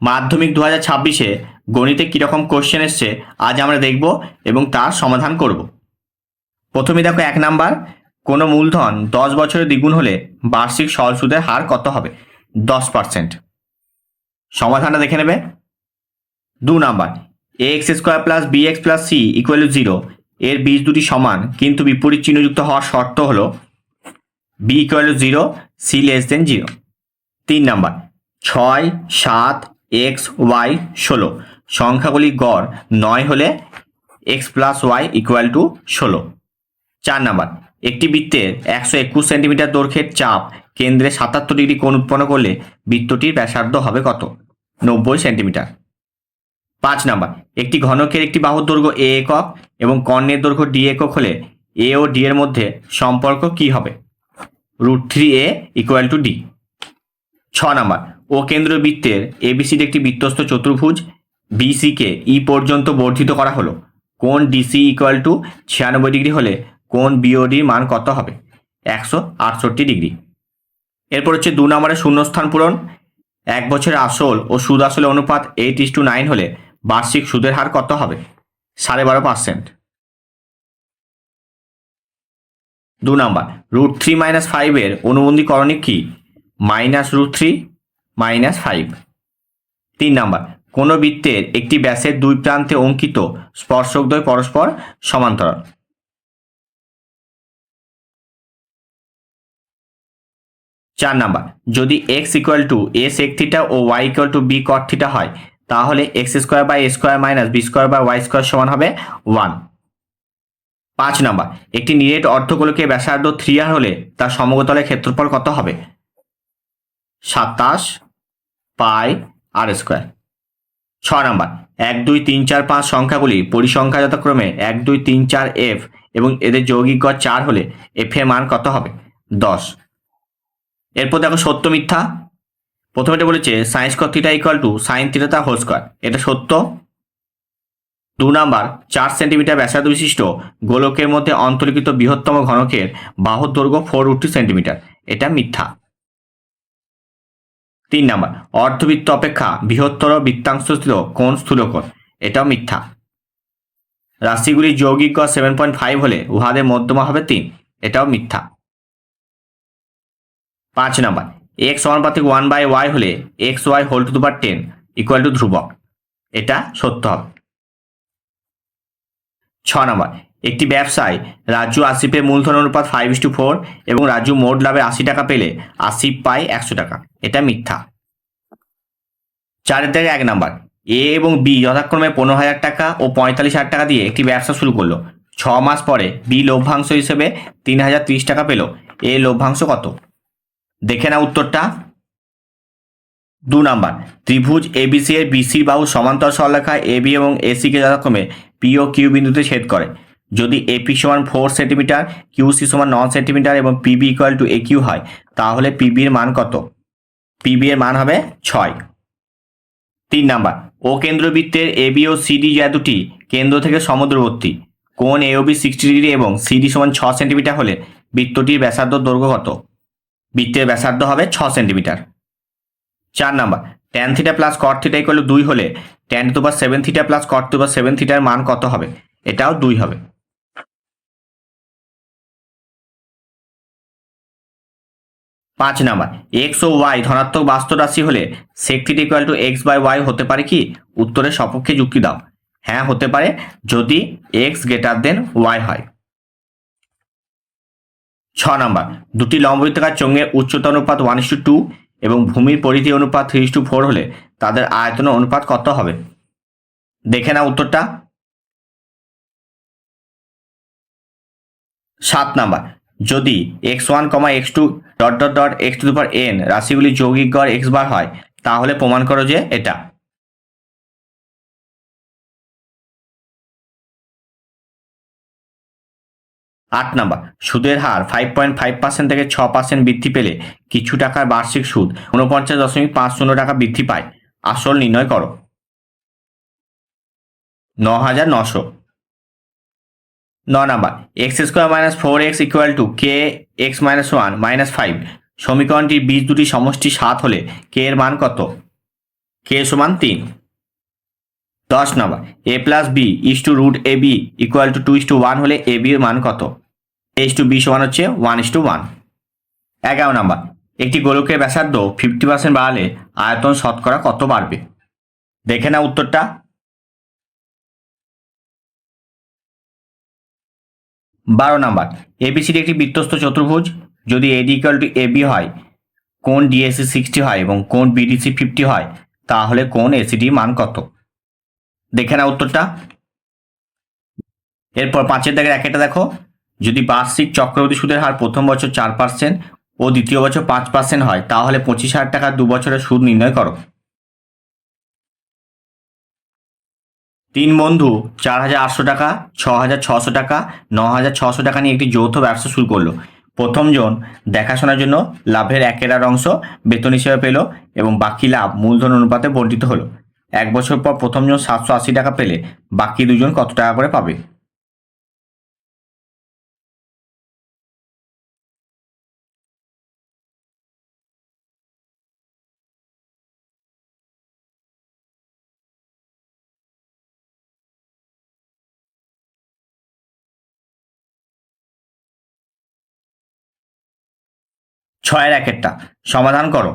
মাধ্যমিক দু হাজার ছাব্বিশে গণিতে কীরকম কোশ্চেন এসছে, আজ আমরা দেখব এবং তার সমাধান করব। প্রথমে দেখো এক নাম্বার, কোনো মূলধন দশ বছরে দ্বিগুণ হলে বার্ষিক সরল সুদের হার কত হবে? দশ পার্সেন্ট সমাধানটা দেখে নেবে। দু number A X square plus B X plus C equal to zero এর বীজ দুটি সমান, কিন্তু বিপরীত চিহ্নযুক্ত হওয়ার শর্ত হলো B equal to zero C less than zero তিন নাম্বার, ছয়, সাত এক্স ওয়াই ষোলো। সংখ্যাগুলি গড় নয় হলে X plus Y equal to ষোলো। চার নাম্বার, একটি বৃত্তের একশো একুশ সেন্টিমিটার দৈর্ঘ্যের চাপ কেন্দ্রে সাতাত্তর ডিগ্রি কোণ উৎপন্ন করলে বৃত্তটির ব্যাসার্ধ হবে কত? নব্বই সেন্টিমিটার। পাঁচ নাম্বার, একটি ঘনকের একটি বাহুর দৈর্ঘ্য এ একক এবং কর্ণের দৈর্ঘ্য ডি একক হলে এ ও ডি এর মধ্যে সম্পর্ক কি হবে? Root three A equal to D. ছ নাম্বার ও কেন্দ্রীয় বৃত্তের এবিসির একটি বৃত্তস্থ চতুর্ভুজ বিসিকে ই পর্যন্ত বর্ধিত করা হলো। কোণ ডিসি ইকুয়াল টু ছিয়ানব্বই ডিগ্রি হলে কোণ বিওডির মান কত হবে? একশো আটষট্টি ডিগ্রি। এরপর হচ্ছে দু নম্বরের শূন্যস্থান পূরণ। এক বছরের আসল ও সুদ আসলের অনুপাত এইট ইস টু নাইন হলে বার্ষিক সুদের হার কত হবে? সাড়ে বারো পার্সেন্ট দু নাম্বার রুট থ্রি মাইনাস ফাইভের অনুবন্ধী করণিক কি? Minus root three minus five. তিন নাম্বার, কোনো বৃত্তের একটি ব্যাসের দুই প্রান্তে অঙ্কিত স্পর্শকদ্বয় পরস্পর সমান্তরাল। চার নাম্বার, যদি এক্স ইকুয়াল টু এস এক theta O Y equal to B cot theta হয়, তাহলে X square by A square minus B square by Y square সমান হবে ওয়ান পাঁচ নাম্বার, একটি নিরেট অর্ধগোলকে ব্যাসার্ধ থ্রি আর হলে তার সমগতলের ক্ষেত্রফল কত হবে? সাতাশ পাই আর স্কোয়ার। ছ নাম্বার, এক, দুই, তিন, চার, পাঁচ সংখ্যাগুলি পরিসংখ্যা যথাক্রমে এক, দুই, তিন, চার, এফ এবং এদের যৌগিক গড় চার হলে এফ এর মান কত হবে? দশ। এরপর দেখো সত্য মিথ্যা। প্রথমে এটা বলেছে সাইন্স কর theta equal to sine theta তা হোল স্কোয়ার এটা সত্য। দু নাম্বার, চার সেন্টিমিটার ব্যাসার্ধ বিশিষ্ট গোলকের মধ্যে অন্তর্লিখিত বৃহত্তম ঘনকের বাহুর দৈর্ঘ্য ফোর রুটি সেন্টিমিটার এটা মিথ্যা। তিন নাম্বার অর্ধবৃত্ত অপেক্ষা বৃহত্তর বৃত্তাংশ ছিল কোন স্থূলকোণ? এটাও মিথ্যা। রাশিগুলির যৌগিক গড় সেভেন পয়েন্ট ফাইভ হলে উহাদের মধ্যমা হবে তিন, এটাও মিথ্যা। পাঁচ নাম্বার এক্স সমানুপাতিক ওয়ান বাই ওয়াই হলে এক্স ওয়াই হোল টু দুবার টেন ইকুয়াল টু ধ্রুবক, এটা সত্য হবে। ছ নাম্বার একটি ব্যবসায় রাজু আসিফের মূলধন অনুপাত ফাইভ টু ফোর এবং রাজু মোট লাভে আশি টাকা পেলে আসিফ পায় একশো টাকা। এটা মিথ্যা। চারের থেকে এক নাম্বার। এ এবং বি যথাক্রমে পনেরো হাজার টাকা ও পঁয়তাল্লিশ হাজার টাকা দিয়ে একটি ব্যবসা শুরু করল। ছ মাস পরে বি লভ্যাংশ হিসেবে তিন হাজার তিরিশ টাকা পেল। এ লভ্যাংশ কত? দেখে না উত্তরটা। দু নাম্বার। ত্রিভুজ এবিসি এর বিসি বাহু সমান্তর সরলরেখায় এবি এবং এসিকে যথাক্রমে পি ও কিউ বিন্দুতে ছেদ করে। যদি এপি সমান ফোর সেন্টিমিটার কিউসি সমান নন সেন্টিমিটার এবং PB equal to A Q হয়, তাহলে পিবি এর মান কত? পিবি এর মান হবে ছয়। তিন নাম্বার ও কেন্দ্রবৃত্তের এবি ও সিডি যা দুটি কেন্দ্র থেকে সমুদ্রবর্তী। কোন এ বি সিক্সটি ডিগ্রি এবং সিডি সমান ছ সেন্টিমিটার হলে বৃত্তটির ব্যাসার্ধ দৈর্ঘ্য কত? বৃত্তের ব্যাসার্ধ হবে ছ সেন্টিমিটার চার number tan theta plus cot theta equal দুই হলে ট্যান টু বা seven theta plus cot two বা সেভেন থিটার মান কত হবে? এটাও দুই হবে। পাঁচ নাম্বার এক্স ও ওয়াই ধনাত্মক বাস্তব রাশি হলে sec equal to X by Y হতে পারে কি? উত্তরের সপক্ষে যুক্তি দাও। হ্যাঁ হতে পারে যদি এক্স গ্রেটার দেন ওয়াই হয়। ছ নাম্বার, দুটি লম্ববৃত্তাকার চোঙের উচ্চতা অনুপাত ওয়ান টু টু এবং ভূমির পরিধি অনুপাত থ্রি টু ফোর হলে তাদের আয়তন অনুপাত কত হবে? দেখে না উত্তরটা। সাত নাম্বার যদি X one comma X two dot dot dot X two দুপার N রাশিগুলি যৌগিক গড় এক্স বার হয়, তাহলে প্রমাণ করো যে এটা। আট নাম্বার, সুদের হার ফাইভ পয়েন্ট ফাইভ পার্সেন্ট থেকে ছ পার্সেন্ট বৃদ্ধি পেলে কিছু টাকার বার্ষিক সুদ উনপঞ্চাশ দশমিক পাঁচ শূন্য টাকা বৃদ্ধি পায়। আসল নির্ণয় করো। ন হাজার নশো। ন number X square minus four X equal to K X minus one minus five সমীকরণটির বীজ দুটি সমষ্টি সাত হলে কে এর মান কত? কে সমান তিন। দশ number A plus B is to root A B equal to two is to one হলে এ বির মান কত? এইচ টু বি সমান হচ্ছে ওয়ান ইস টু ওয়ান এগারো নম্বর, একটি গোলকের ব্যাসার্ধ ফিফটি পার্সেন্ট বাড়ালে আয়তন শতকরা কত বাড়বে? দেখে না উত্তরটা। বারো নাম্বার এবিসিডি একটি বৃত্তস্থ চতুর্ভুজ। যদি এডি ইকুয়াল টু এবি হয়, কোন ডিএসসি সিক্সটি হয় এবং কোন বিডিসি ফিফটি হয়, তাহলে কোন এসিডি মান কত? দেখে না উত্তরটা। এরপর পাঁচের দাগের একটা দেখো। যদি বার্ষিক চক্রবৃদ্ধি সুদের হার প্রথম বছর চার পার্সেন্ট ও দ্বিতীয় বছর পাঁচ পার্সেন্ট হয়, তাহলে পঁচিশ হাজার টাকা দু বছরের সুদ নির্ণয় করো। তিন বন্ধু, চার হাজার আটশো টাকা, ছ হাজার ছশো টাকা, ন হাজার ছশো টাকা নিয়ে একটি যৌথ ব্যবসা শুরু করল। প্রথমজন দেখাশোনার জন্য লাভের একেরার অংশ বেতন হিসেবে পেল এবং বাকি লাভ মূলধন অনুপাতে বণ্টিত হলো। এক বছর পর প্রথমজন সাতশো আশি টাকা পেলে বাকি দুজন কত টাকা করে পাবে? ছয়ের এক একটা সমাধান করো।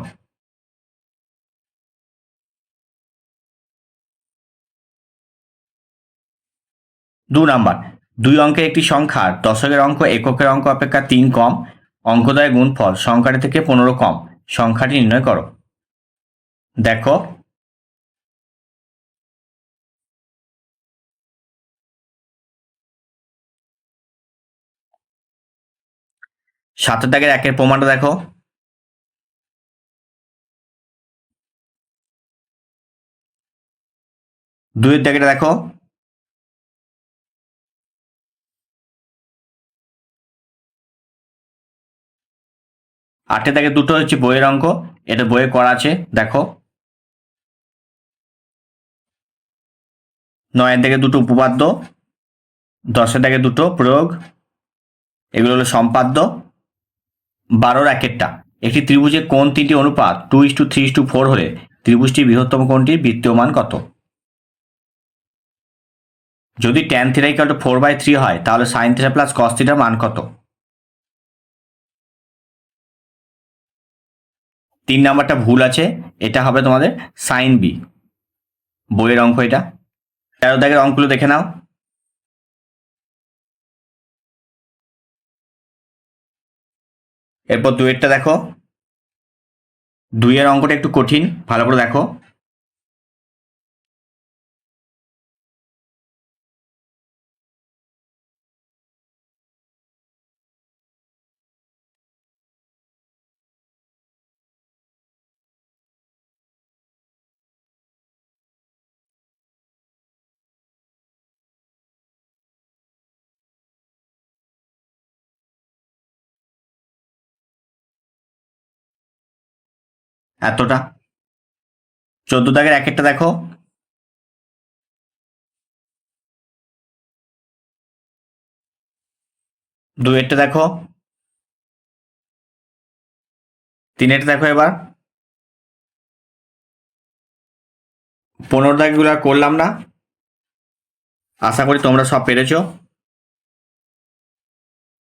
দু নাম্বার। দুই অঙ্কের একটি সংখ্যার দশকের অঙ্ক, এককের অঙ্ক অপেক্ষা তিন কম, অঙ্কদয় গুণফল, সংখ্যাটি থেকে পনেরো কম। সংখ্যাটি নির্ণয় করো। দেখো সাতের দাগের একের প্রমাণটা দেখো। দুইয়ের দাগেটা দেখো। আটের দাগে দুটো হচ্ছে বইয়ের অঙ্ক, এটা বইয়ে করা আছে, দেখো। নয়ের দাগে দুটো উপপাদ্য, দশের দাগে দুটো প্রয়োগ, এগুলো হলো সম্পাদ্য। বারোর একেরটা একটি ত্রিভুজে কোন তিনটি অনুপাত two is to three is to four হলে ত্রিভুজটির বৃহত্তম কোণটির বৃত্তীয় মান কত? যদি tan theta to four by three হয়, তাহলে সাইন থিটা প্লাস কস মান কত? তিন নাম্বারটা ভুল আছে, এটা হবে তোমাদের সাইন বি বইয়ের অঙ্ক এটা। তেরো দাগের অঙ্কগুলো দেখে নাও। এরপর দুয়েরটা দেখো। দুইয়ের অঙ্কটা একটু কঠিন ভালো করে দেখো। এতটা। চোদ্দ দাগের এক একটা দেখো। দুয়েরটা দেখো। তিনেরটা দেখো এবার। পনেরো দাগগুলো করলাম না। আশা করি তোমরা সব পেরেছ।